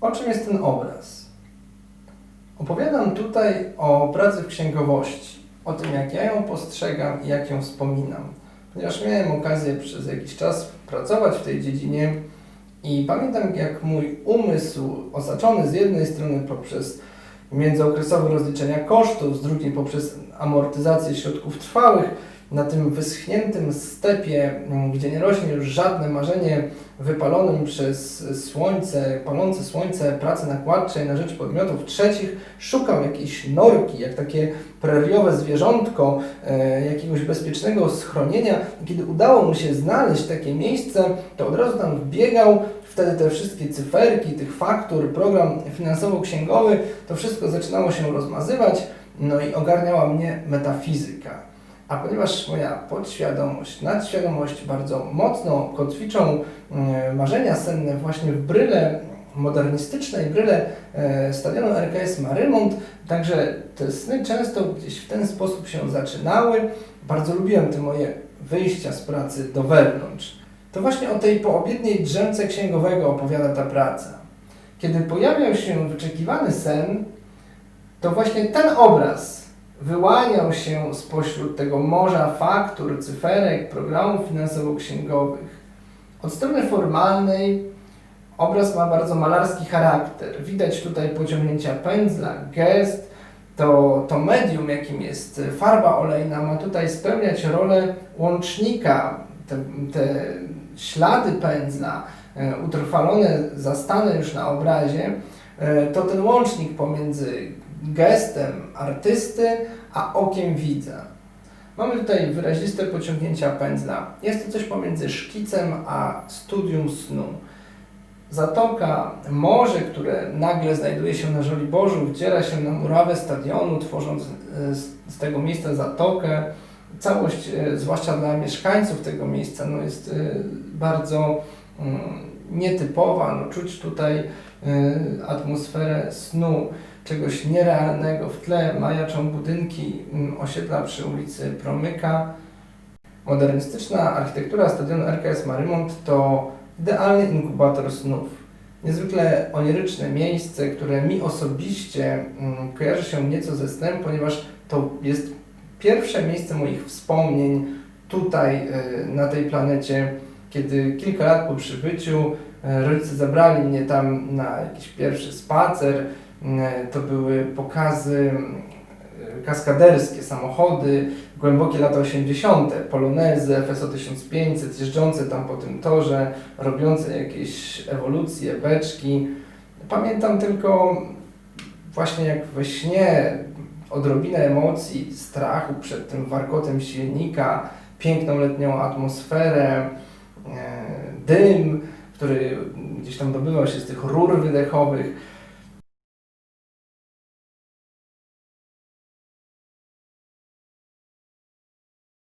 O czym jest ten obraz? Opowiadam tutaj o pracy w księgowości, o tym jak ja ją postrzegam i jak ją wspominam, ponieważ miałem okazję przez jakiś czas pracować w tej dziedzinie i pamiętam jak mój umysł osaczony z jednej strony poprzez międzyokresowe rozliczenia kosztów, z drugiej poprzez amortyzację środków trwałych, na tym wyschniętym stepie, m, gdzie nie rośnie już żadne marzenie wypalonym przez słońce, palące słońce pracy nakładczej na rzecz podmiotów trzecich, szukał jakiejś norki, jak takie preriowe zwierzątko, e, jakiegoś bezpiecznego schronienia. Kiedy udało mu się znaleźć takie miejsce, to od razu tam wbiegał, wtedy te wszystkie cyferki, tych faktur, program finansowo-księgowy, to wszystko zaczynało się rozmazywać, no i ogarniała mnie metafizyka. A ponieważ moja podświadomość, nadświadomość bardzo mocno kotwiczą e, marzenia senne właśnie w bryle modernistycznej, bryle e, stadionu RKS Marymont, także te sny często gdzieś w ten sposób się zaczynały. Bardzo lubiłem te moje wyjścia z pracy do wewnątrz. To właśnie o tej poobiedniej drzemce księgowego opowiada ta praca. Kiedy pojawiał się wyczekiwany sen, to właśnie ten obraz wyłaniał się spośród tego morza faktur, cyferek, programów finansowo-księgowych. Od strony formalnej obraz ma bardzo malarski charakter. Widać tutaj pociągnięcia pędzla, gest. To, to medium, jakim jest farba olejna, ma tutaj spełniać rolę łącznika. Te, te ślady pędzla, e, utrwalone, zastane już na obrazie, e, to ten łącznik pomiędzy gestem artysty, a okiem widza. Mamy tutaj wyraziste pociągnięcia pędzla. Jest to coś pomiędzy szkicem a studium snu. Zatoka, morze, które nagle znajduje się na Żoliborzu, wdziera się na murawę stadionu, tworząc e, z, tego miejsca zatokę. Całość, e, zwłaszcza dla mieszkańców tego miejsca, no jest e, bardzo mm, nietypowa. No, czuć tutaj atmosferę snu czegoś nierealnego. W tle majaczą budynki mm, osiedla przy ulicy Promyka. Modernistyczna architektura stadionu RKS Marymont to idealny inkubator snów. Niezwykle oniryczne miejsce, które mi osobiście mm, kojarzy się nieco ze snem, ponieważ to jest pierwsze miejsce moich wspomnień tutaj, y, na tej planecie, kiedy kilka lat po przybyciu y, rodzice zabrali mnie tam na jakiś pierwszy spacer, E, to były pokazy e, kaskaderskie, samochody, głębokie lata 80., polonezy, FSO 1500, jeżdżące tam po tym torze, robiące jakieś ewolucje, beczki. Pamiętam tylko właśnie jak we śnie odrobinę emocji, strachu przed tym warkotem silnika, piękną letnią atmosferę, e, dym, który gdzieś tam dobywał się z tych rur wydechowych.